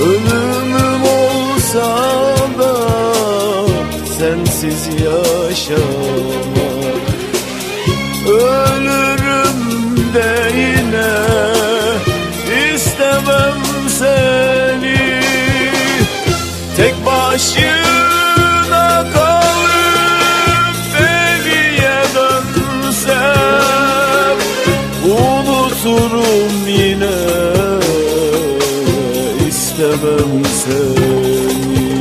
Ölümüm olsa da sensiz yaşamak Ölürüm de yine istemem seni. Tek başına seni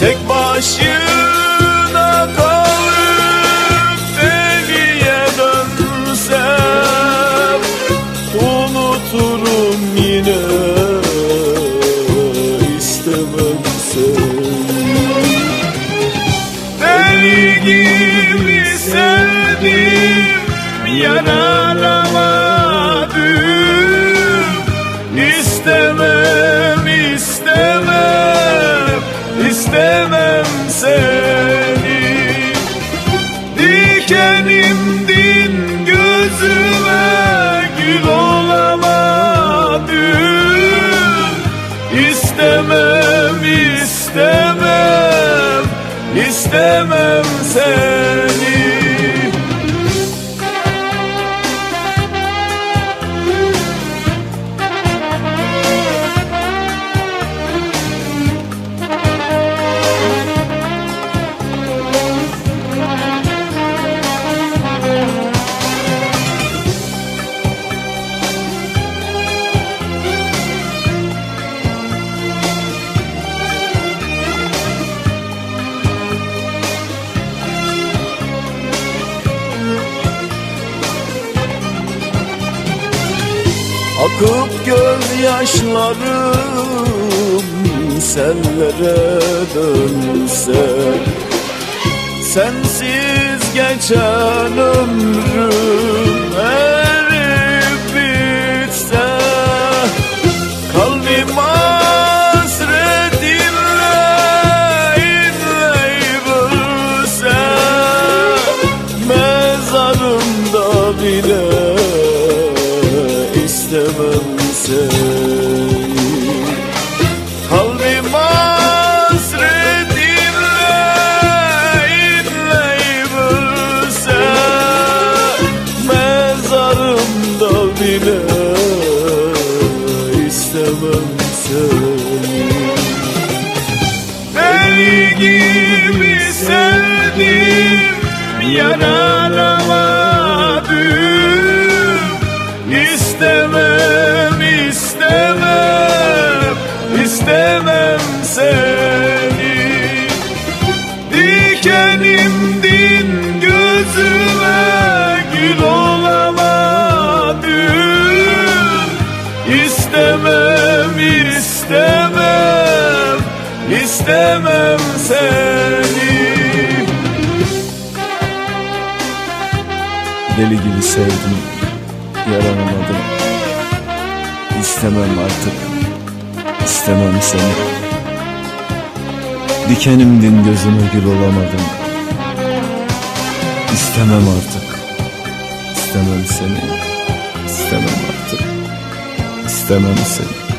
Tek başına kalıp deliye dönsem Unuturum yine istemem seni. Deli gibi sevdim yaralamadım İstemem istemem istemem seni Akıp gözyaşlarım sellere dönse Sensiz geçen ömrüm seni Kalbim hasretinle inleyip ölse Mezarımda bile istemem seni Deli gibi sevdim yaralamadım istemem seni. Dikenimdin gözüme gül olamadım İstemem istemem istemem seni. Deli gibi sevdim, yaranamadım. İstemem artık, istemem seni. Dikenimdin gözüme gül olamadım. İstemem artık, istemem seni. İstemem artık, istemem seni.